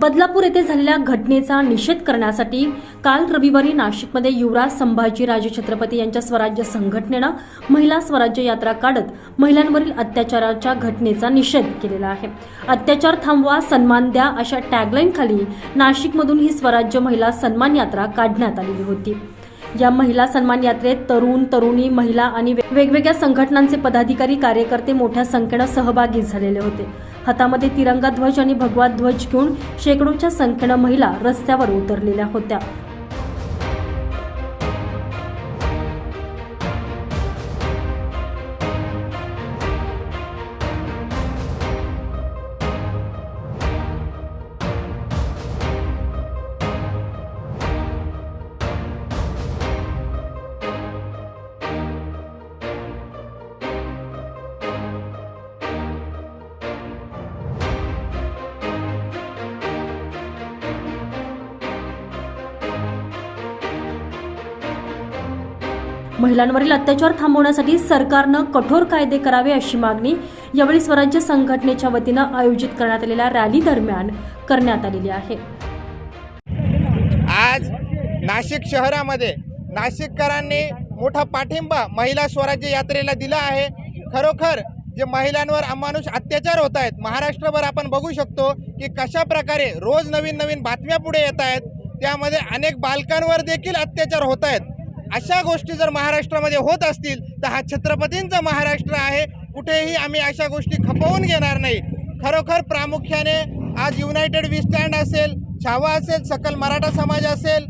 बदलापूर येथे झालेल्या घटनेचा निषेध करण्यासाठी काल रविवारी नाशिकमध्ये युवराज संभाजी राजे छत्रपती यांच्या स्वराज्य संघटनेनं महिला स्वराज्य यात्रा काढत महिलांवरील अत्याचाराच्या घटनेचा निषेध केलेला आहे. अत्याचार थांबवा सन्मान द्या अशा टॅगलाईनखाली नाशिकमधून ही स्वराज्य महिला सन्मान यात्रा काढण्यात आलेली होती. या महिला सन्मान यात्रेत तरुण तरुणी महिला आणि वेगवेगळ्या संघटनांचे पदाधिकारी कार्यकर्ते मोठ्या संख्येनं सहभागी झालेले होते. हातामध्ये तिरंगा ध्वज आणि भगवा ध्वज घेऊन शेकडोच्या संख्येनं महिला रस्त्यावर उतरलेल्या होत्या. महिलांवरील अत्याचार थांबवण्यासाठी सरकारनं कठोर कायदे करावे अशी मागणी यावेळी स्वराज्य संघटनेच्या वतीनं आयोजित करण्यात आलेल्या रॅली दरम्यान करण्यात आलेली आहे. आज नाशिक शहरामध्ये नाशिककरांनी मोठा पाठिंबा महिला स्वराज्य यात्रेला दिला आहे. खरोखर जे महिलांवर अमानुष अत्याचार होत आहेत महाराष्ट्रभर आपण बघू शकतो की कशा प्रकारे रोज नवीन नवीन बातम्या पुढे येत आहेत. त्यामध्ये अनेक बालकांवर देखील अत्याचार होत आहेत. अशा गोष्टी जर महाराष्ट्रामध्ये होत असतील तर हा छत्रपतींचा महाराष्ट्र आहे. कुठेही आम्ही अशा गोष्टी खपवून घेणार नाही. खरोखर प्रामुख्याने आज युनायटेड वी स्टँड असेल छावा असेल सकल मराठा समाज असेल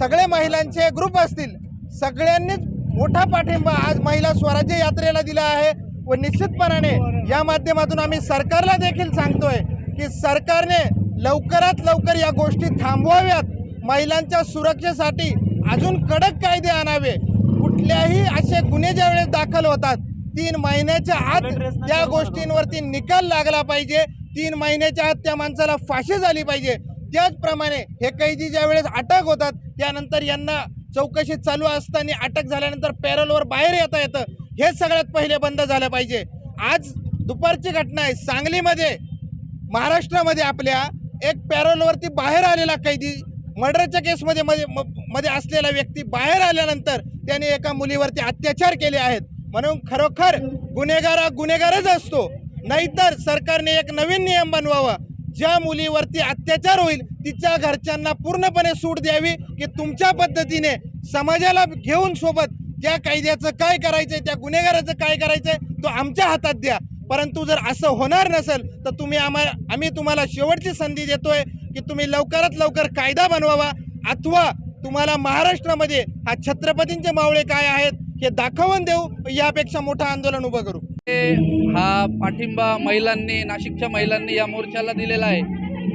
सगळे महिलांचे ग्रुप असतील सगळ्यांनीच मोठा पाठिंबा आज महिला स्वराज्य यात्रेला दिला आहे व निश्चितपणाने या माध्यमातून आम्ही सरकारला देखील सांगतोय की सरकारने लवकरात लवकर या गोष्टी थांबवाव्यात. महिलांच्या सुरक्षेसाठी अजून कडक कायदे आणावे. कुठल्याही असे गुन्हे ज्यावेळेस दाखल होतात तीन महिन्याच्या आत त्या गोष्टींवरती निकाल लागला पाहिजे. तीन महिन्याच्या आत त्या माणसाला फाशी झाली पाहिजे. त्याचप्रमाणे हे कैदी ज्या वेळेस अटक होतात त्यानंतर यांना चौकशी चालू असताना अटक झाल्यानंतर पॅरोलवर बाहेर येता येतं. हे सगळ्यात पहिले बंद झालं पाहिजे. आज दुपारची घटना आहे. सांगलीमध्ये महाराष्ट्रामध्ये आपल्या एक पॅरोलवरती बाहेर आलेला कैदी मर्डरच्या केसमध्ये मध्ये म- मध्ये असलेला व्यक्ती बाहेर आल्यानंतर त्याने एका मुलीवरती अत्याचार केले आहेत. म्हणून खरोखर गुन्हेगार हा गुन्हेगारच असतो. नाहीतर सरकारने एक नवीन नियम बनवावा. ज्या मुलीवरती अत्याचार होईल तिच्या घरच्यांना पूर्णपणे सूट द्यावी की तुमच्या पद्धतीने समाजाला घेऊन सोबत त्या कायद्याचं काय करायचंय त्या गुन्हेगाराचं काय करायचंय तो आमच्या हातात द्या. परंतु जर असं होणार नसेल तर तुम्ही आम्हाला आम्ही तुम्हाला शेवटची संधी देतोय. की तुम्ही लवकरात लवकर कायदा बनवावा. अथवा तुम्हाला महाराष्ट्रामध्ये हा छत्रपतींचे मावळे काय आहेत हे दाखवून देऊ. यापेक्षा मोठं आंदोलन उभं करू. हा पाठिंबा महिलांनी नाशिकच्या महिलांनी या मोर्चाला दिलेला आहे.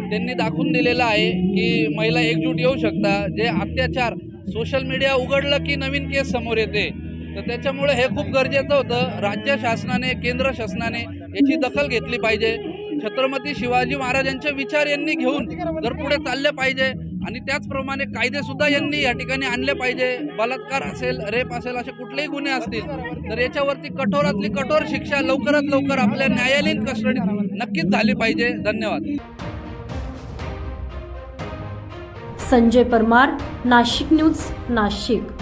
त्यांनी दाखवून दिलेलं आहे की महिला एकजूट येऊ शकता. जे अत्याचार सोशल मीडिया उघडलं की नवीन केस समोर येते. तर त्याच्यामुळे हे खूप गरजेचं होतं. राज्य शासनाने केंद्र शासनाने याची दखल घेतली पाहिजे. छत्रपती शिवाजी महाराजांचे विचार यांनी घेऊन जर पुढे चालले पाहिजे आणि त्याचप्रमाणे कायदे सुद्धा यांनी या ठिकाणी आणले पाहिजे बलात्कार असेल रेप असेल असे कुठलेही गुन्हे असतील तर याच्यावरती कठोरातली कठोर शिक्षा लवकरात लवकर आपल्या न्यायालयीन कस्टडीत नक्कीच झाली पाहिजे. धन्यवाद. संजय परमार नाशिक न्यूज नाशिक.